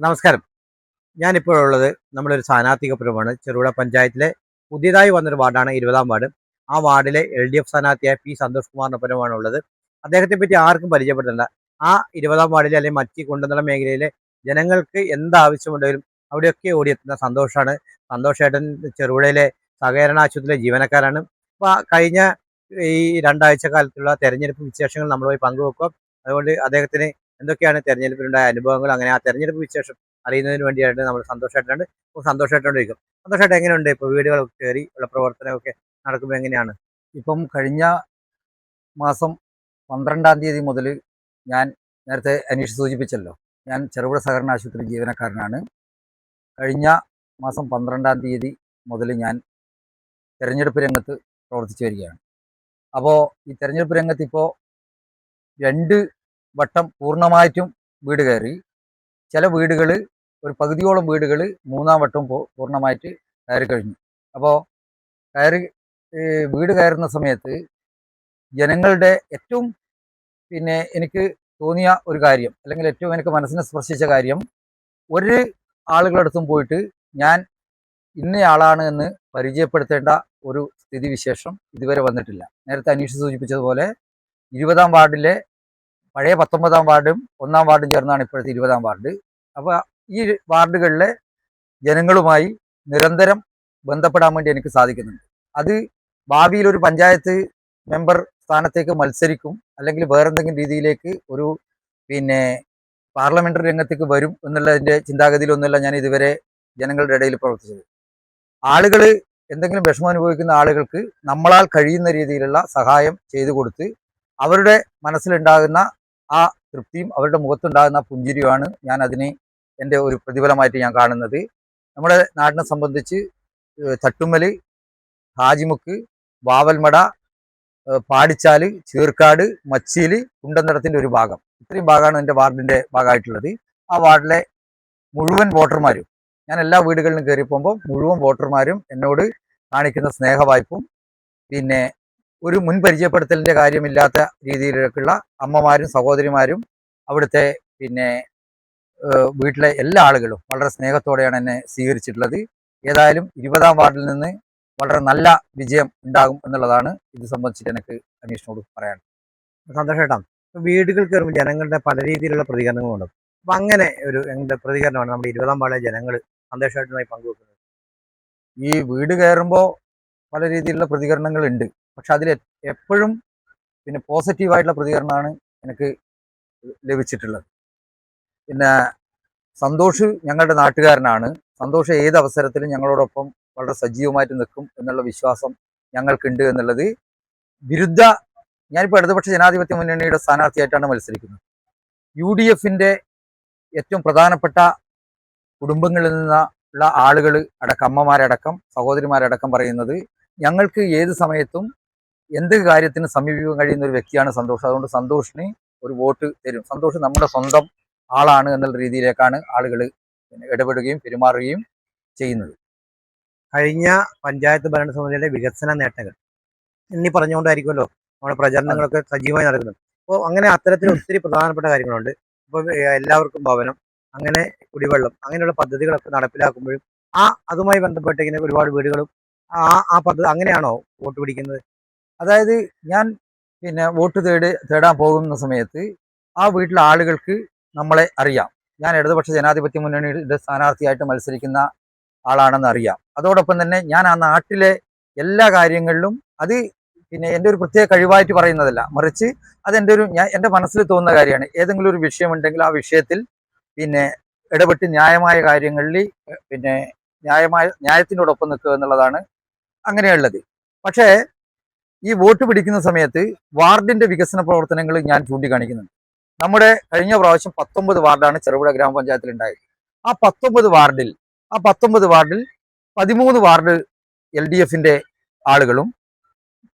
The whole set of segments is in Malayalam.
നമസ്കാരം. ഞാനിപ്പോൾ ഉള്ളത് നമ്മളൊരു സ്ഥാനാർത്ഥികപ്പുറമാണ് ചെറുപുഴ പഞ്ചായത്തിലെ പുതിയതായി വന്നൊരു വാർഡാണ് ഇരുപതാം വാർഡ്. ആ വാർഡിലെ എൽ ഡി എഫ് സ്ഥാനാർത്ഥിയായ പി സന്തോഷ് കുമാറിനൊപ്പരമാണ് ഉള്ളത് അദ്ദേഹത്തെ പറ്റി ആർക്കും പരിചയപ്പെടുന്നില്ല ആ ഇരുപതാം വാർഡിലെ അല്ലെങ്കിൽ മറ്റി കുണ്ടന്തള മേഖലയിലെ ജനങ്ങൾക്ക് എന്താവശ്യമുണ്ടെങ്കിലും അവിടെയൊക്കെ ഓടിയെത്തുന്ന സന്തോഷാണ്. സന്തോഷേട്ടൻ ചെറുപുഴയിലെ സഹകരണ ആശുപത്രിയിലെ ജീവനക്കാരാണ്. അപ്പോൾ കഴിഞ്ഞ ഈ രണ്ടാഴ്ച കാലത്തുള്ള തെരഞ്ഞെടുപ്പ് വിശേഷങ്ങൾ നമ്മൾ നമ്മളുമായി പങ്കുവെക്കും. അതുകൊണ്ട് അദ്ദേഹത്തിന് എന്തൊക്കെയാണ് തെരഞ്ഞെടുപ്പിലുണ്ടായ അനുഭവങ്ങൾ? അങ്ങനെ ആ തെരഞ്ഞെടുപ്പ് വിശേഷം അറിയുന്നതിന് വേണ്ടിയായിട്ട് നമ്മൾ സന്തോഷമായിട്ടുണ്ട് അപ്പോൾ സന്തോഷമായിട്ടോണ്ടിരിക്കും സന്തോഷമായിട്ട് എങ്ങനെയുണ്ട്? ഇപ്പോൾ വീടുകളൊക്കെ കയറി ഉള്ള പ്രവർത്തനമൊക്കെ നടക്കുമ്പോൾ എങ്ങനെയാണ്? ഇപ്പം കഴിഞ്ഞ മാസം പന്ത്രണ്ടാം തീയതി മുതൽ ഞാൻ നേരത്തെ അന്വേഷിച്ച് സൂചിപ്പിച്ചല്ലോ ഞാൻ ചെറുപുഴ സഹകരണ ആശുപത്രി ജീവനക്കാരനാണ്. കഴിഞ്ഞ മാസം പന്ത്രണ്ടാം തീയതി മുതൽ ഞാൻ തിരഞ്ഞെടുപ്പ് രംഗത്ത് പ്രവർത്തിച്ചു വരികയാണ്. അപ്പോൾ ഈ തിരഞ്ഞെടുപ്പ് രംഗത്ത് ഇപ്പോൾ രണ്ട് വട്ടം പൂർണമായിട്ടും വീട് കയറി. ചില വീടുകൾ ഒരു പകുതിയോളം വീടുകൾ മൂന്നാം വട്ടം പൂർണമായിട്ട് കയറി കഴിഞ്ഞു. അപ്പോൾ കയറി വീട് കയറുന്ന സമയത്ത് ജനങ്ങളുടെ ഏറ്റവും പിന്നെ എനിക്ക് തോന്നിയ ഒരു കാര്യം അല്ലെങ്കിൽ ഏറ്റവും എനിക്ക് മനസ്സിനെ സ്പർശിച്ച കാര്യം ഒരു ആളുകളടുത്തും പോയിട്ട് ഞാൻ ഇന്നയാളാണ് എന്ന് പരിചയപ്പെടുത്തേണ്ട ഒരു സ്ഥിതിവിശേഷം ഇതുവരെ വന്നിട്ടില്ല. നേരത്തെ അന്വേഷിച്ച് സൂചിപ്പിച്ചതുപോലെ ഇരുപതാം വാർഡിലെ പഴയ പത്തൊമ്പതാം വാർഡും ഒന്നാം വാർഡും ചേർന്നാണ് ഇപ്പോഴത്തെ ഇരുപതാം വാർഡ്. അപ്പോൾ ഈ വാർഡുകളിലെ ജനങ്ങളുമായി നിരന്തരം ബന്ധപ്പെടാൻ വേണ്ടി എനിക്ക് സാധിക്കുന്നുണ്ട്. അത് ഭാവിയിൽ ഒരു പഞ്ചായത്ത് മെമ്പർ സ്ഥാനത്തേക്ക് മത്സരിക്കും അല്ലെങ്കിൽ വേറെന്തെങ്കിലും രീതിയിലേക്ക് ഒരു പിന്നെ പാർലമെന്ററി രംഗത്തേക്ക് വരും എന്നുള്ളതിന്റെ ചിന്താഗതിയിലൊന്നുമല്ല ഞാൻ ഇതുവരെ ജനങ്ങളുടെ ഇടയിൽ പ്രവർത്തിച്ചത്. ആളുകൾ എന്തെങ്കിലും വിഷമം അനുഭവിക്കുന്ന ആളുകൾക്ക് നമ്മളാൽ കഴിയുന്ന രീതിയിലുള്ള സഹായം ചെയ്തു കൊടുത്ത് അവരുടെ മനസ്സിലുണ്ടാകുന്ന ആ തൃപ്തിയും അവരുടെ മുഖത്തുണ്ടാകുന്ന പുഞ്ചിരിയുമാണ് ഞാൻ അതിനെ എന്റെ ഒരു പ്രതിഫലമായിട്ട് ഞാൻ കാണുന്നത്. നമ്മുടെ നാടിനെ സംബന്ധിച്ച് തട്ടുമ്മൽ ഹാജിമുക്ക് വാവൽമട പാടിച്ചാൽ ചീർക്കാട് മച്ചിയിൽ കുണ്ടന്തടത്തിന്റെ ഒരു ഭാഗം. ഇത്രയും ഭാഗമാണ് എന്റെ വാർഡിന്റെ ഭാഗമായിട്ടുള്ളത്. ആ വാർഡിലെ മുഴുവൻ വോട്ടർമാരും ഞാൻ എല്ലാ വീടുകളിലും കയറി പോകുമ്പോൾ മുഴുവൻ വോട്ടർമാരും എന്നോട് കാണിക്കുന്ന സ്നേഹവായ്പും പിന്നെ ഒരു മുൻ കാര്യമില്ലാത്ത രീതിയിലേക്കുള്ള അമ്മമാരും സഹോദരിമാരും അവിടുത്തെ പിന്നെ വീട്ടിലെ എല്ലാ ആളുകളും വളരെ സ്നേഹത്തോടെയാണ് എന്നെ സ്വീകരിച്ചിട്ടുള്ളത്. ഏതായാലും ഇരുപതാം വാർഡിൽ നിന്ന് വളരെ നല്ല വിജയം ഉണ്ടാകും എന്നുള്ളതാണ് ഇത് സംബന്ധിച്ചിട്ട് എനിക്ക് അന്വേഷണോട് പറയാൻ സന്തോഷം വീടുകൾ കയറുമ്പോൾ ജനങ്ങളുടെ പല രീതിയിലുള്ള പ്രതികരണങ്ങളുണ്ട്. അപ്പം അങ്ങനെ ഒരു എന്ത് പ്രതികരണമാണ് നമ്മുടെ ഇരുപതാം വാർഡിലെ ജനങ്ങൾ സന്തോഷമായിട്ടുമായി പങ്കുവെക്കുന്നത്. ഈ വീട് കയറുമ്പോൾ പല രീതിയിലുള്ള പ്രതികരണങ്ങൾ ഉണ്ട് പക്ഷെ അതിൽ എപ്പോഴും പിന്നെ പോസിറ്റീവായിട്ടുള്ള പ്രതികരണമാണ് എനിക്ക് ലഭിച്ചിട്ടുള്ളത്. പിന്നെ സന്തോഷ് ഞങ്ങളുടെ നാട്ടുകാരനാണ്. സന്തോഷ് ഏത് അവസരത്തിലും ഞങ്ങളോടൊപ്പം വളരെ സജീവമായിട്ട് നിൽക്കും എന്നുള്ള വിശ്വാസം ഞങ്ങൾക്കുണ്ട് എന്നുള്ളത് വിരുദ്ധ ഞാനിപ്പോൾ ഇടതുപക്ഷ ജനാധിപത്യ മുന്നണിയുടെ സ്ഥാനാർത്ഥിയായിട്ടാണ് മത്സരിക്കുന്നത്. യു ഡി എഫിന്റെ ഏറ്റവും പ്രധാനപ്പെട്ട കുടുംബങ്ങളിൽ നിന്നുള്ള ആളുകൾ അടക്കം അമ്മമാരടക്കം സഹോദരിമാരടക്കം പറയുന്നത് ഞങ്ങൾക്ക് ഏത് സമയത്തും എന്ത് കാര്യത്തിന് സമീപിക്കാൻ കഴിയുന്ന ഒരു വ്യക്തിയാണ് സന്തോഷ്. അതുകൊണ്ട് സന്തോഷിന് ഒരു വോട്ട് തരും. സന്തോഷ് നമ്മുടെ സ്വന്തം ആളാണ് എന്നുള്ള രീതിയിലേക്കാണ് ആളുകൾ ഇടപെടുകയും പെരുമാറുകയും ചെയ്യുന്നത്. കഴിഞ്ഞ പഞ്ചായത്ത് ഭരണസമിതിയുടെ വികസന നേട്ടങ്ങൾ. എന്നീ പറഞ്ഞുകൊണ്ടായിരിക്കുമല്ലോ നമ്മുടെ പ്രചരണങ്ങളൊക്കെ സജീവമായി നടക്കുന്നത് അപ്പോൾ അങ്ങനെ അത്തരത്തിൽ ഒത്തിരി പ്രധാനപ്പെട്ട കാര്യങ്ങളുണ്ട്. ഇപ്പോൾ എല്ലാവർക്കും ഭവനം അങ്ങനെ കുടിവെള്ളം അങ്ങനെയുള്ള പദ്ധതികളൊക്കെ നടപ്പിലാക്കുമ്പോഴും ആ അതുമായി ബന്ധപ്പെട്ട് ഇങ്ങനെ ഒരുപാട് വീടുകളും ആ ആ പദ്ധതി അങ്ങനെയാണോ വോട്ട് പിടിക്കുന്നത്? അതായത് ഞാൻ പിന്നെ വോട്ട് തേടി തേടാൻ പോകുന്ന സമയത്ത് ആ വീട്ടിലെ ആളുകൾക്ക് നമ്മളെ അറിയാം. ഞാൻ ഇടതുപക്ഷ ജനാധിപത്യ മുന്നണിയുടെ സ്ഥാനാർത്ഥിയായിട്ട് മത്സരിക്കുന്ന ആളാണെന്ന് അറിയാം. അതോടൊപ്പം തന്നെ ഞാൻ ആ നാട്ടിലെ എല്ലാ കാര്യങ്ങളിലും അത് പിന്നെ എന്റെ ഒരു പ്രത്യേക കഴിവായിട്ട് പറയുന്നതല്ല. മറിച്ച് അതെന്റെ ഒരു ഞാൻ എന്റെ മനസ്സിൽ തോന്നുന്ന കാര്യമാണ്. ഏതെങ്കിലും ഒരു വിഷയമുണ്ടെങ്കിൽ ആ വിഷയത്തിൽ പിന്നെ ഇടപെട്ട് ന്യായമായ കാര്യങ്ങളിൽ പിന്നെ ന്യായമായ ന്യായത്തിനോടൊപ്പം നിൽക്കുക എന്നുള്ളതാണ് അങ്ങനെയുള്ളത്. പക്ഷേ ഈ വോട്ട് പിടിക്കുന്ന സമയത്ത് വാർഡിന്റെ വികസന പ്രവർത്തനങ്ങൾ ഞാൻ ചൂണ്ടിക്കാണിക്കുന്നുണ്ട്. നമ്മുടെ കഴിഞ്ഞ പ്രാവശ്യം പത്തൊമ്പത് വാർഡാണ് ചെറുപുഴ ഗ്രാമപഞ്ചായത്തിൽ ഉണ്ടായത്. ആ പത്തൊമ്പത് വാർഡിൽ ആ പത്തൊമ്പത് വാർഡിൽ പതിമൂന്ന് വാർഡ് എൽ ഡി എഫിന്റെ ആളുകളും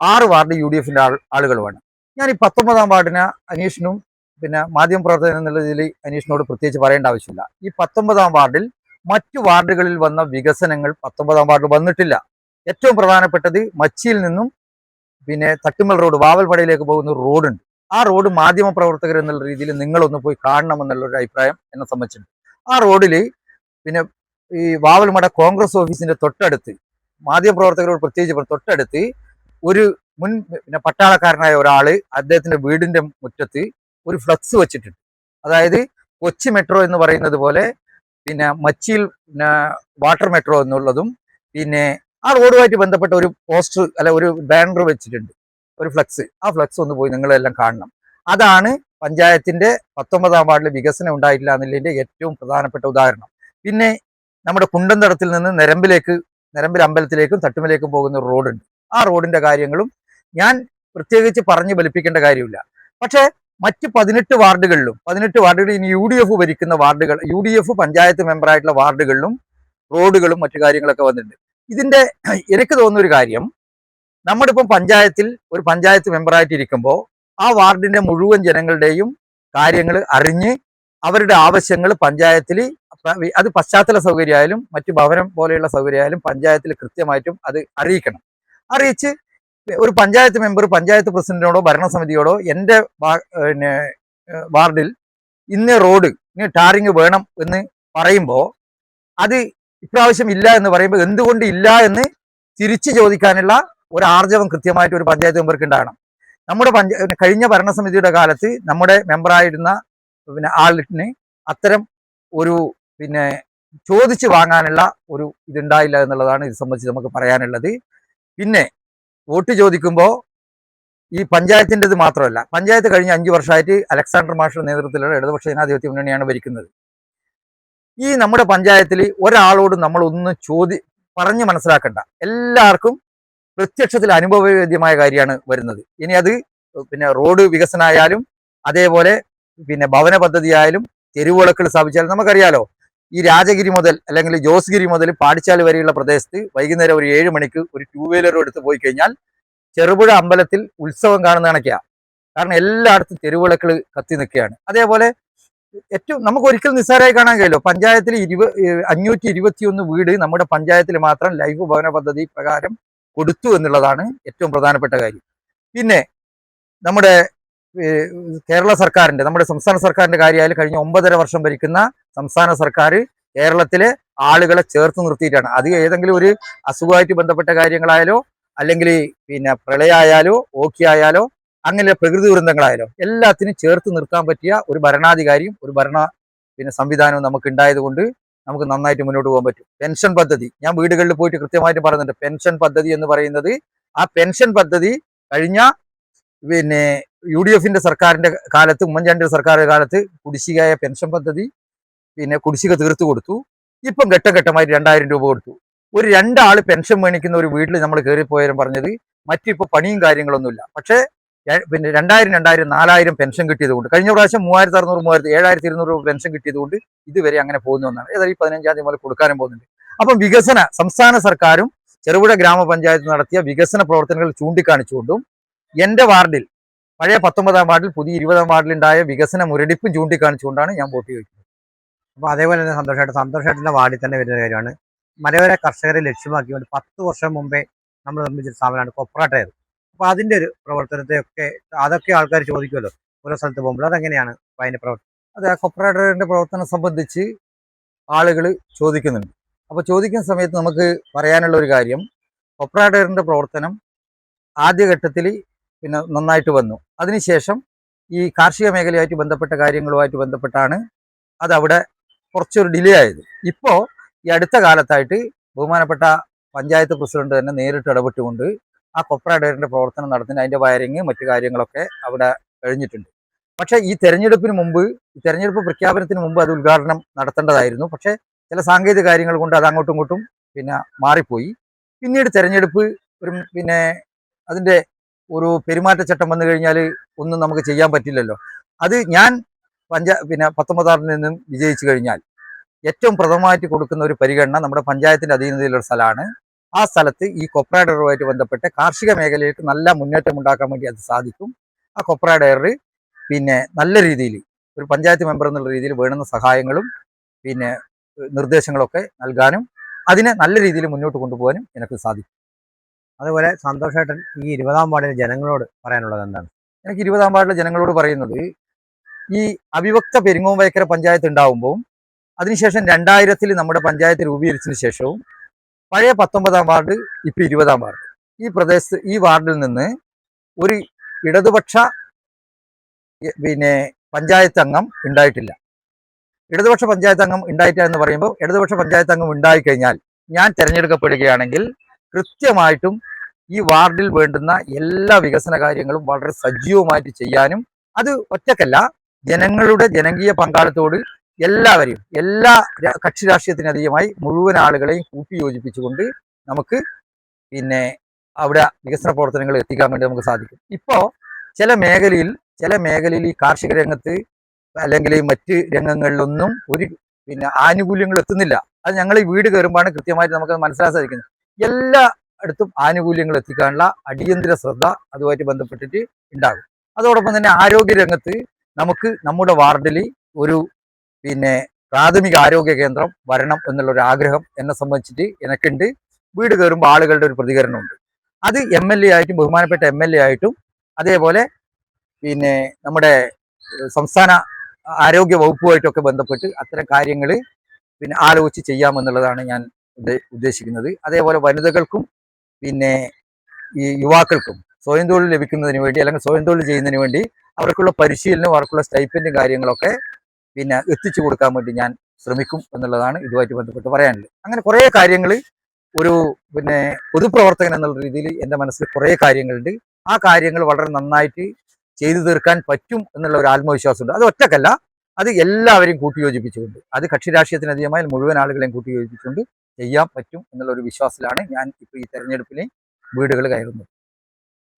ആറ് വാർഡ് യു ഡി എഫിന്റെ ആളുകളുമാണ്. ഞാൻ ഈ പത്തൊമ്പതാം വാർഡിന് അനീഷിനും പിന്നെ മാധ്യമ പ്രവർത്തകൻ എന്നുള്ള രീതിയിൽ അനീഷിനോട് പ്രത്യേകിച്ച് പറയേണ്ട ആവശ്യമില്ല. ഈ പത്തൊമ്പതാം വാർഡിൽ മറ്റു വാർഡുകളിൽ വന്ന വികസനങ്ങൾ പത്തൊമ്പതാം വാർഡിൽ വന്നിട്ടില്ല. ഏറ്റവും പ്രധാനപ്പെട്ടത് മച്ചിയിൽ നിന്നും പിന്നെ തട്ടുമൽ റോഡ് വാവൽപടയിലേക്ക് പോകുന്ന ഒരു റോഡുണ്ട്. ആ റോഡ് മാധ്യമ പ്രവർത്തകർ എന്നുള്ള രീതിയിൽ നിങ്ങളൊന്ന് പോയി കാണണം എന്നുള്ള ഒരു അഭിപ്രായം എന്നെ സംബന്ധിച്ചിട്ടുണ്ട്. ആ റോഡിൽ പിന്നെ ഈ വാവൽമട കോൺഗ്രസ് ഓഫീസിന്റെ തൊട്ടടുത്ത് മാധ്യമപ്രവർത്തകരോട് പ്രത്യേകിച്ച് പറഞ്ഞു തൊട്ടടുത്ത് ഒരു മുൻ പിന്നെ പട്ടാളക്കാരനായ ഒരാൾ അദ്ദേഹത്തിന്റെ വീടിന്റെ മുറ്റത്ത് ഒരു ഫ്ലക്സ് വെച്ചിട്ടുണ്ട്. അതായത് കൊച്ചി മെട്രോ എന്ന് പറയുന്നത് പോലെ പിന്നെ മച്ചിയിൽ പിന്നെ വാട്ടർ മെട്രോ എന്നുള്ളതും പിന്നെ ആ റോഡുമായിട്ട് ബന്ധപ്പെട്ട ഒരു പോസ്റ്റർ അല്ല ഒരു ബാനർ വെച്ചിട്ടുണ്ട്. ഒരു ഫ്ലക്സ് ആ ഫ്ലക്സ് ഒന്ന് പോയി നിങ്ങളെല്ലാം കാണണം. അതാണ് പഞ്ചായത്തിന്റെ പത്തൊമ്പതാം വാർഡിൽ വികസനം ഉണ്ടായിട്ടില്ല എന്നുള്ളതിന്റെ ഏറ്റവും പ്രധാനപ്പെട്ട ഉദാഹരണം. പിന്നെ നമ്മുടെ കുണ്ടന്തടത്തിൽ നിന്ന് നിരമ്പിലേക്ക് നിരമ്പിൽ അമ്പലത്തിലേക്കും തട്ടുമലേക്കും പോകുന്ന ഒരു റോഡുണ്ട്. ആ റോഡിന്റെ കാര്യങ്ങളും ഞാൻ പ്രത്യേകിച്ച് പറഞ്ഞു ബലിപ്പിക്കേണ്ട കാര്യമില്ല. പക്ഷേ മറ്റ് പതിനെട്ട് വാർഡുകളിലും പതിനെട്ട് വാർഡുകളിൽ ഇനി യു ഡി എഫ് ഭരിക്കുന്ന വാർഡുകൾ യു ഡി എഫ് പഞ്ചായത്ത് മെമ്പറായിട്ടുള്ള വാർഡുകളിലും റോഡുകളും മറ്റു കാര്യങ്ങളൊക്കെ വന്നിട്ടുണ്ട്. ഇതിന്റെ എനിക്ക് തോന്നുന്ന ഒരു കാര്യം നമ്മളിപ്പം പഞ്ചായത്തിൽ ഒരു പഞ്ചായത്ത് മെമ്പറായിട്ട് ഇരിക്കുമ്പോൾ ആ വാർഡിന്റെ മുഴുവൻ ജനങ്ങളുടെയും കാര്യങ്ങൾ അറിഞ്ഞ് അവരുടെ ആവശ്യങ്ങൾ പഞ്ചായത്തിൽ അത് പശ്ചാത്തല സൗകര്യമായാലും മറ്റു ഭവനം പോലെയുള്ള സൗകര്യമായാലും പഞ്ചായത്തിൽ കൃത്യമായിട്ടും അത് അറിയിക്കണം. അറിയിച്ച് ഒരു പഞ്ചായത്ത് മെമ്പർ പഞ്ചായത്ത് പ്രസിഡന്റിനോടോ ഭരണസമിതിയോടോ എന്റെ പിന്നെ വാർഡിൽ ഇന്ന് റോഡ് ഇനി ടാറിങ് വേണം എന്ന് പറയുമ്പോൾ അത് ഇപ്രാവശ്യം ഇല്ല എന്ന് പറയുമ്പോൾ എന്തുകൊണ്ട് ഇല്ല എന്ന് തിരിച്ചു ചോദിക്കാനുള്ള ഒരു ആർജവം കൃത്യമായിട്ട് ഒരു പഞ്ചായത്ത് മെമ്പർക്ക് ഉണ്ടാകണം. നമ്മുടെ പഞ്ചായത്ത് കഴിഞ്ഞ ഭരണസമിതിയുടെ കാലത്ത് നമ്മുടെ മെമ്പറായിരുന്ന പിന്നെ ആളിന് അത്തരം ഒരു പിന്നെ ചോദിച്ചു വാങ്ങാനുള്ള ഒരു ഇതുണ്ടായില്ല എന്നുള്ളതാണ് ഇത് സംബന്ധിച്ച് നമുക്ക് പറയാനുള്ളത്. പിന്നെ വോട്ട് ചോദിക്കുമ്പോൾ ഈ പഞ്ചായത്തിന്റെത് മാത്രമല്ല പഞ്ചായത്ത് കഴിഞ്ഞ അഞ്ച് വർഷമായിട്ട് അലക്സാണ്ടർ മാഷയുടെ നേതൃത്വത്തിലുള്ള ഇടതുപക്ഷ ജനാധിപത്യ മുന്നണിയാണ് ഭരിക്കുന്നത്. ഈ നമ്മുടെ പഞ്ചായത്തിൽ ഒരാളോട് നമ്മൾ ഒന്ന് ചോദി പറഞ്ഞ് മനസ്സിലാക്കണ്ട. എല്ലാവർക്കും പ്രത്യക്ഷത്തിൽ അനുഭവവേദ്യമായ കാര്യമാണ് വരുന്നത്. ഇനി അത് പിന്നെ റോഡ് വികസനമായാലും അതേപോലെ പിന്നെ ഭവന പദ്ധതി ആയാലും തെരുവുവിളക്കുകൾ സ്ഥാപിച്ചാലും നമുക്കറിയാലോ ഈ രാജഗിരി മുതൽ അല്ലെങ്കിൽ ജോസ്ഗിരി മുതൽ പാടിച്ചാൽ വരെയുള്ള പ്രദേശത്ത് വൈകുന്നേരം ഒരു ഏഴ് മണിക്ക് ഒരു ടൂ വീലർ എടുത്ത് പോയി കഴിഞ്ഞാൽ ചെറുപുഴ അമ്പലത്തിൽ ഉത്സവം കാണുന്ന കണക്കെയാണ് കാരണം എല്ലായിടത്തും തെരുവിളക്കുകൾ കത്തി നിൽക്കുകയാണ്. അതേപോലെ ഏറ്റവും നമുക്ക് ഒരിക്കലും നിസ്സാരമായി കാണാൻ കഴിയുമല്ലോ പഞ്ചായത്തിൽ ഇരുപ അഞ്ഞൂറ്റി ഇരുപത്തിയൊന്ന് വീട് നമ്മുടെ പഞ്ചായത്തിൽ മാത്രം ലൈഫ് ഭവന പദ്ധതി പ്രകാരം കൊടുത്തു എന്നുള്ളതാണ് ഏറ്റവും പ്രധാനപ്പെട്ട കാര്യം. പിന്നെ നമ്മുടെ കേരള സർക്കാരിന്റെ നമ്മുടെ സംസ്ഥാന സർക്കാരിന്റെ കാര്യമായാലും കഴിഞ്ഞ ഒമ്പതര വർഷം ഭരിക്കുന്ന സംസ്ഥാന സർക്കാർ കേരളത്തിലെ ആളുകളെ ചേർത്ത് നിർത്തിയിട്ടാണ്. അത് ഏതെങ്കിലും ഒരു അസുഖമായിട്ട് ബന്ധപ്പെട്ട കാര്യങ്ങളായാലോ അല്ലെങ്കിൽ പിന്നെ പ്രളയമായാലോ ഓക്കി ആയാലോ അങ്ങനെ പ്രകൃതി ദുരന്തങ്ങളായാലോ എല്ലാത്തിനും ചേർത്ത് നിർത്താൻ പറ്റിയ ഒരു ഭരണാധികാരിയും ഒരു ഭരണ പിന്നെ സംവിധാനവും നമുക്ക് ഉണ്ടായതുകൊണ്ട് നമുക്ക് നന്നായിട്ട് മുന്നോട്ട് പോകാൻ പറ്റും. പെൻഷൻ പദ്ധതി. ഞാൻ വീടുകളിൽ പോയിട്ട് കൃത്യമായിട്ട് പറയുന്നുണ്ട്. പെൻഷൻ പദ്ധതി എന്ന് പറയുന്നത് ആ പെൻഷൻ പദ്ധതി കഴിഞ്ഞ പിന്നെ യു ഡി എഫിന്റെ സർക്കാരിന്റെ കാലത്ത് ഉമ്മൻചാണ്ടിയുടെ സർക്കാരിന്റെ കാലത്ത് കുടിശ്ശികയായ പെൻഷൻ പദ്ധതി പിന്നെ കുടിശ്ശിക തീർത്തു കൊടുത്തു. ഇപ്പം ഘട്ടം ഘട്ടമായിട്ട് രണ്ടായിരം രൂപ കൊടുത്തു. ഒരു രണ്ടാൾ പെൻഷൻ മേണിക്കുന്ന ഒരു വീട്ടിൽ നമ്മൾ കയറിപ്പോയാലും പറഞ്ഞത് മറ്റിപ്പോ പണിയും കാര്യങ്ങളൊന്നുമില്ല. പക്ഷേ പിന്നെ രണ്ടായിരം രണ്ടായിരം നാലായിരം പെൻഷൻ കിട്ടിയത് കൊണ്ട് കഴിഞ്ഞ പ്രാവശ്യം മൂവായിരത്തി അറുന്നൂറ് മൂവായിരത്തി ഏഴായിരത്തി ഇരുന്നൂറ് രൂപ പെൻഷൻ കിട്ടിയത് കൊണ്ട് ഇതുവരെ അങ്ങനെ പോകുന്ന ഒന്നാണ്. ഏതായാലും ഈ പതിനഞ്ചാം തീയതി മുതൽ കൊടുക്കാനും പോകുന്നുണ്ട്. അപ്പം വികസന സംസ്ഥാന സർക്കാരും ചെറുപുഴ ഗ്രാമപഞ്ചായത്ത് നടത്തിയ വികസന പ്രവർത്തനങ്ങൾ ചൂണ്ടിക്കാണിച്ചുകൊണ്ടും എന്റെ വാർഡിൽ പഴയ പത്തൊമ്പതാം വാർഡിൽ പുതിയ ഇരുപതാം വാർഡിലുണ്ടായ വികസന മുരടിപ്പും ചൂണ്ടിക്കാണിച്ചുകൊണ്ടാണ് ഞാൻ വോട്ട് ചോദിക്കുന്നത്. അപ്പോൾ അതേപോലെ തന്നെ സന്തോഷമായിട്ട് സന്തോഷമായിട്ടുള്ള വാർഡിൽ തന്നെ വരുന്ന കാര്യമാണ്. മലയോര കർഷകരെ ലക്ഷ്യമാക്കിക്കൊണ്ട് പത്ത് വർഷം മുമ്പേ നമ്മൾ നിർമ്മിച്ചൊരു സ്ഥാപനമാണ് കൊപ്ര ടയർ അപ്പൊ അതിന്റെ ഒരു പ്രവർത്തനത്തെയൊക്കെ അതൊക്കെ ആൾക്കാർ ചോദിക്കുമല്ലോ. ഓരോ സ്ഥലത്ത് പോകുമ്പോൾ അതെങ്ങനെയാണ് അപ്പൊ അതിന്റെ പ്രവർത്തനം അത് ആ കൊപ്രേറ്ററിന്റെ പ്രവർത്തനം സംബന്ധിച്ച് ആളുകൾ ചോദിക്കുന്നുണ്ട്. അപ്പോൾ ചോദിക്കുന്ന സമയത്ത് നമുക്ക് പറയാനുള്ള ഒരു കാര്യം കൊപ്രേറ്ററിന്റെ പ്രവർത്തനം ആദ്യഘട്ടത്തിൽ പിന്നെ നന്നായിട്ട് വന്നു. അതിനുശേഷം ഈ കാർഷിക മേഖലയായിട്ട് ബന്ധപ്പെട്ട കാര്യങ്ങളുമായിട്ട് ബന്ധപ്പെട്ടാണ് അതവിടെ കുറച്ചൊരു ഡിലേ ആയത്. ഇപ്പോൾ ഈ അടുത്ത കാലത്തായിട്ട് ബഹുമാനപ്പെട്ട പഞ്ചായത്ത് പ്രസിഡന്റ് തന്നെ നേരിട്ട് ഇടപെട്ടുകൊണ്ട് ആ കൊപ്രേറ്ററിന്റെ പ്രവർത്തനം നടത്തുന്ന അതിന്റെ വയറിങ് മറ്റു കാര്യങ്ങളൊക്കെ അവിടെ കഴിഞ്ഞിട്ടുണ്ട്. പക്ഷേ ഈ തെരഞ്ഞെടുപ്പിന് മുമ്പ് ഈ തെരഞ്ഞെടുപ്പ് പ്രഖ്യാപനത്തിന് മുമ്പ് അത് ഉദ്ഘാടനം നടത്തേണ്ടതായിരുന്നു. പക്ഷേ ചില സാങ്കേതിക കാര്യങ്ങൾ കൊണ്ട് അത് അങ്ങോട്ടും ഇങ്ങോട്ടും പിന്നെ മാറിപ്പോയി. പിന്നീട് തെരഞ്ഞെടുപ്പ് ഒരു പിന്നെ അതിന്റെ ഒരു പെരുമാറ്റച്ചട്ടം വന്നു കഴിഞ്ഞാൽ ഒന്നും നമുക്ക് ചെയ്യാൻ പറ്റില്ലല്ലോ. അത് ഞാൻ പഞ്ചാ പിന്നെ പത്തൊമ്പതാറിൽ നിന്നും വിജയിച്ചു കഴിഞ്ഞാൽ ഏറ്റവും പ്രഥമമായിട്ട് കൊടുക്കുന്ന ഒരു പരിഗണന നമ്മുടെ പഞ്ചായത്തിന്റെ അധീനതയിലുള്ള സ്ഥലമാണ്. ആ സ്ഥലത്ത് ഈ കൊപ്ര ഡയറുമായിട്ട് ബന്ധപ്പെട്ട് കാർഷിക മേഖലയിലേക്ക് നല്ല മുന്നേറ്റം ഉണ്ടാക്കാൻ വേണ്ടി അത് സാധിക്കും. ആ കൊപ്ര പിന്നെ നല്ല രീതിയിൽ ഒരു പഞ്ചായത്ത് മെമ്പർ എന്നുള്ള രീതിയിൽ വേണുന്ന സഹായങ്ങളും പിന്നെ നിർദ്ദേശങ്ങളൊക്കെ നൽകാനും അതിനെ നല്ല രീതിയിൽ മുന്നോട്ട് കൊണ്ടുപോകാനും എനിക്ക് സാധിക്കും. അതുപോലെ സന്തോഷേട്ടൻ ഈ ഇരുപതാം വാർഡിലെ ജനങ്ങളോട് പറയാനുള്ളത് എന്താണ്? എനിക്ക് ഇരുപതാം വാർഡിലെ ജനങ്ങളോട് പറയുന്നത് ഈ അവിഭക്ത പെരിങ്ങോം വയക്കര പഞ്ചായത്ത് ഉണ്ടാവുമ്പോൾ അതിനുശേഷം രണ്ടായിരത്തിൽ നമ്മുടെ പഞ്ചായത്ത് രൂപീകരിച്ചതിന് ശേഷവും പഴയ പത്തൊമ്പതാം വാർഡ് ഇപ്പൊ ഇരുപതാം വാർഡ്. ഈ പ്രദേശത്ത് ഈ വാർഡിൽ നിന്ന് ഒരു ഇടതുപക്ഷ പിന്നെ പഞ്ചായത്ത് അംഗം ഉണ്ടായിട്ടില്ല. ഇടതുപക്ഷ പഞ്ചായത്ത് അംഗം ഉണ്ടായിട്ടില്ല എന്ന് പറയുമ്പോൾ ഇടതുപക്ഷ പഞ്ചായത്ത് അംഗം ഉണ്ടായിക്കഴിഞ്ഞാൽ ഞാൻ തിരഞ്ഞെടുക്കപ്പെടുകയാണെങ്കിൽ കൃത്യമായിട്ടും ഈ വാർഡിൽ വേണ്ടുന്ന എല്ലാ വികസന കാര്യങ്ങളും വളരെ സജീവമായിട്ട് ചെയ്യാനും അത് ഒറ്റക്കല്ല ജനങ്ങളുടെ ജനകീയ പങ്കാളിത്തോട് എല്ലാവരെയും എല്ലാ കക്ഷി രാഷ്ട്രീയത്തിനധികമായി മുഴുവൻ ആളുകളെയും കൂട്ടി യോജിപ്പിച്ചുകൊണ്ട് നമുക്ക് പിന്നെ അവിടെ വികസന പ്രവർത്തനങ്ങൾ എത്തിക്കാൻ വേണ്ടി നമുക്ക് സാധിക്കും. ഇപ്പോൾ ചില മേഖലയിൽ ചില മേഖലയിൽ ഈ കാർഷിക രംഗത്ത് അല്ലെങ്കിൽ മറ്റ് രംഗങ്ങളിലൊന്നും ഒരു പിന്നെ ആനുകൂല്യങ്ങൾ എത്തുന്നില്ല. അത് ഞങ്ങൾ ഈ വീട് കയറുമ്പോഴാണ് കൃത്യമായിട്ട് നമുക്ക് മനസ്സിലാക്കാൻ സാധിക്കുന്നത്. എല്ലാ അടുത്തും ആനുകൂല്യങ്ങൾ എത്തിക്കാനുള്ള അടിയന്തര ശ്രദ്ധ അതുമായിട്ട് ബന്ധപ്പെട്ടിട്ട് ഉണ്ടാകും. അതോടൊപ്പം തന്നെ ആരോഗ്യ രംഗത്ത് നമുക്ക് നമ്മുടെ വാർഡിൽ ഒരു പിന്നെ പ്രാഥമിക ആരോഗ്യ കേന്ദ്രം വരണം എന്നുള്ള ഒരു ആഗ്രഹം എന്നെ സംബന്ധിച്ചിട്ട് എനിക്കുണ്ട്. വീട് കയറുമ്പോൾ ആളുകളുടെ ഒരു പ്രതികരണമുണ്ട്. അത് എം എൽ എ ആയിട്ടും ബഹുമാനപ്പെട്ട എം എൽ എ ആയിട്ടും അതേപോലെ പിന്നെ നമ്മുടെ സംസ്ഥാന ആരോഗ്യ വകുപ്പുമായിട്ടൊക്കെ ബന്ധപ്പെട്ട് അത്തരം കാര്യങ്ങൾ പിന്നെ ആലോചിച്ച് ചെയ്യാമെന്നുള്ളതാണ് ഞാൻ ഉദ്ദേശിക്കുന്നത്. അതേപോലെ വനിതകൾക്കും പിന്നെ ഈ യുവാക്കൾക്കും സ്വയം തൊഴിൽ ലഭിക്കുന്നതിന് വേണ്ടി അല്ലെങ്കിൽ സ്വയം തൊഴിൽ ചെയ്യുന്നതിന് വേണ്ടി അവർക്കുള്ള പരിശീലനവും അവർക്കുള്ള സ്റ്റൈപ്പന്റും കാര്യങ്ങളൊക്കെ പിന്നെ എത്തിച്ചു കൊടുക്കാൻ വേണ്ടി ഞാൻ ശ്രമിക്കും എന്നുള്ളതാണ് ഇതുമായിട്ട് ബന്ധപ്പെട്ട് പറയാനുള്ളത്. അങ്ങനെ കുറേ കാര്യങ്ങൾ ഒരു പിന്നെ പൊതുപ്രവർത്തകൻ എന്നുള്ള രീതിയിൽ എന്റെ മനസ്സിൽ കുറേ കാര്യങ്ങളുണ്ട്. ആ കാര്യങ്ങൾ വളരെ നന്നായിട്ട് ചെയ്തു തീർക്കാൻ പറ്റും എന്നുള്ള ഒരു ആത്മവിശ്വാസമുണ്ട്. അത് ഒറ്റക്കല്ല അത് എല്ലാവരെയും കൂട്ടിയോജിപ്പിച്ചുകൊണ്ട് അത് കക്ഷി രാഷ്ട്രീയത്തിനധികമായി മുഴുവൻ ആളുകളെയും കൂട്ടിയോജിപ്പിച്ചുകൊണ്ട് ചെയ്യാൻ പറ്റും എന്നുള്ള ഒരു വിശ്വാസത്തിലാണ് ഞാൻ ഇപ്പോൾ ഈ തെരഞ്ഞെടുപ്പിൽ വീടുകൾ കയറുന്നത്.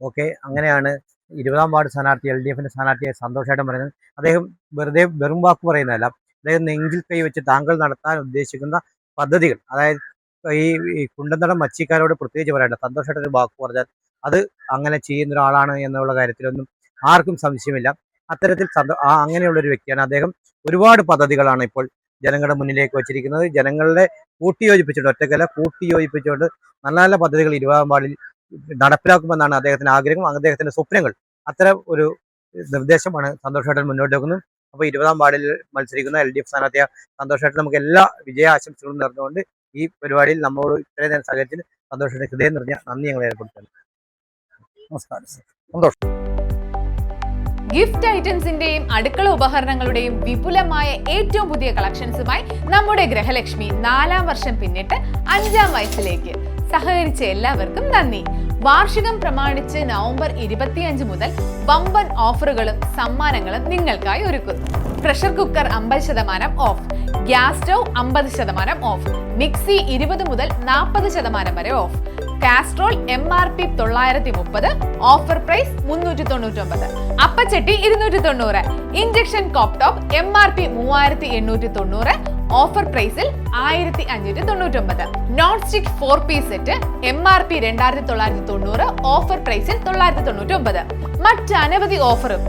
ഓക്കെ അങ്ങനെയാണ് ഇരുപതാം വാർഡ് സ്ഥാനാർത്ഥി എൽ ഡി എഫിന്റെ സ്ഥാനാർത്ഥിയായ സന്തോഷമായിട്ടും പറയുന്നത് അദ്ദേഹം വെറുതെ വെറും വാക്ക് പറയുന്നതല്ല. അദ്ദേഹം നെഞ്ചിൽ കൈ വെച്ച് താങ്കൾ നടത്താൻ ഉദ്ദേശിക്കുന്ന പദ്ധതികൾ അതായത് ഈ കുണ്ടന്തടം മച്ചിക്കാരോട് പ്രത്യേകിച്ച് പറയണ്ട സന്തോഷമായിട്ട് ഒരു വാക്ക് പറഞ്ഞാൽ അത് അങ്ങനെ ചെയ്യുന്ന ഒരാളാണ് എന്നുള്ള കാര്യത്തിലൊന്നും ആർക്കും സംശയമില്ല. അത്തരത്തിൽ സന്തോ അങ്ങനെയുള്ള ഒരു വ്യക്തിയാണ് അദ്ദേഹം. ഒരുപാട് പദ്ധതികളാണ് ഇപ്പോൾ ജനങ്ങളുടെ മുന്നിലേക്ക് വച്ചിരിക്കുന്നത്. ജനങ്ങളുടെ കൂട്ടിയോജിപ്പിച്ചുകൊണ്ട് ഒറ്റക്കല്ല കൂട്ടിയോജിപ്പിച്ചുകൊണ്ട് നല്ല നല്ല പദ്ധതികൾ ഇരുപതാം വാർഡിൽ നടപ്പിലാക്കുമെന്നാണ് അദ്ദേഹത്തിന്റെ ആഗ്രഹം അദ്ദേഹത്തിന്റെ സ്വപ്നങ്ങൾ. അത്തരം ഒരു നിർദ്ദേശമാണ് സന്തോഷേട്ടൻ മുന്നോട്ട് വെക്കുന്നത്. അപ്പോൾ ഇരുപതാം വാർഡിൽ മത്സരിക്കുന്ന എൽ ഡി എഫ് സ്ഥാനാർത്ഥിയ സന്തോഷേട്ടൻ നമുക്ക് എല്ലാ വിജയ ആശംസകളും നേർന്നുകൊണ്ട് ഈ പരിപാടിയിൽ നമ്മോട് ഇത്രയും നേരം സഹകരിച്ചതിന് സന്തോഷത്തിന്റെ ഹൃദയം നിറഞ്ഞ നന്ദി ഞങ്ങൾ ഏർപ്പെടുത്തുന്നു. നമസ്കാരം സന്തോഷം. ഗിഫ്റ്റ് ഐറ്റംസിന്റെയും അടുക്കള ഉപകരണങ്ങളുടെയും വിപുലമായ ഏറ്റവും പുതിയ കളക്ഷൻസുമായി നമ്മുടെ ഗ്രഹലക്ഷ്മി നാലാം വർഷം പിന്നിട്ട് അഞ്ചാം വയസ്സിലേക്ക്. സഹകരിച്ച എല്ലാവർക്കും നന്ദി. വാർഷികം പ്രമാണിച്ച് നവംബർ ഇരുപത്തിയഞ്ച് മുതൽ വമ്പൻ ഓഫറുകളും സമ്മാനങ്ങളും നിങ്ങൾക്കായി ഒരുക്കുന്നു. പ്രഷർ കുക്കർ അമ്പത് ശതമാനം ഓഫ് ഗ്യാസ് സ്റ്റൗ അമ്പത് ശതമാനം ഓഫ് മിക്സി ഇരുപത് മുതൽ നാൽപ്പത് ശതമാനം വരെ off Castrol M R P തൊള്ളായിരത്തി മുപ്പത് ഓഫർ പ്രൈസ് മുന്നൂറ്റി തൊണ്ണൂറ്റി ഒമ്പത് അപ്പച്ചട്ടി ഇരുന്നൂറ്റി തൊണ്ണൂറ് induction cooktop M R P മൂവായിരത്തി എണ്ണൂറ്റി തൊണ്ണൂറ് ഓഫർ പ്രൈസിൽ ആയിരത്തി അഞ്ഞൂറ്റി തൊണ്ണൂറ്റി ഒമ്പത് non stick four piece set M R P രണ്ടായിരത്തി തൊള്ളായിരത്തി തൊണ്ണൂറ് ഓഫർ പ്രൈസിൽ തൊള്ളായിരത്തി തൊണ്ണൂറ്റി ഒമ്പത് മറ്റനവധി ഓഫറും.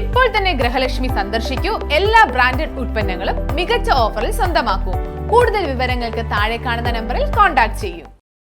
ഇപ്പോൾ തന്നെ ഗൃഹലക്ഷ്മി സന്ദർശിക്കൂ. എല്ലാ ബ്രാൻഡഡ് ഉൽപ്പന്നങ്ങളും മികച്ച ഓഫറിൽ സ്വന്തമാക്കൂ. കൂടുതൽ വിവരങ്ങൾക്ക് താഴെ കാണുന്ന നമ്പറിൽ കോൺടാക്ട് ചെയ്യൂ.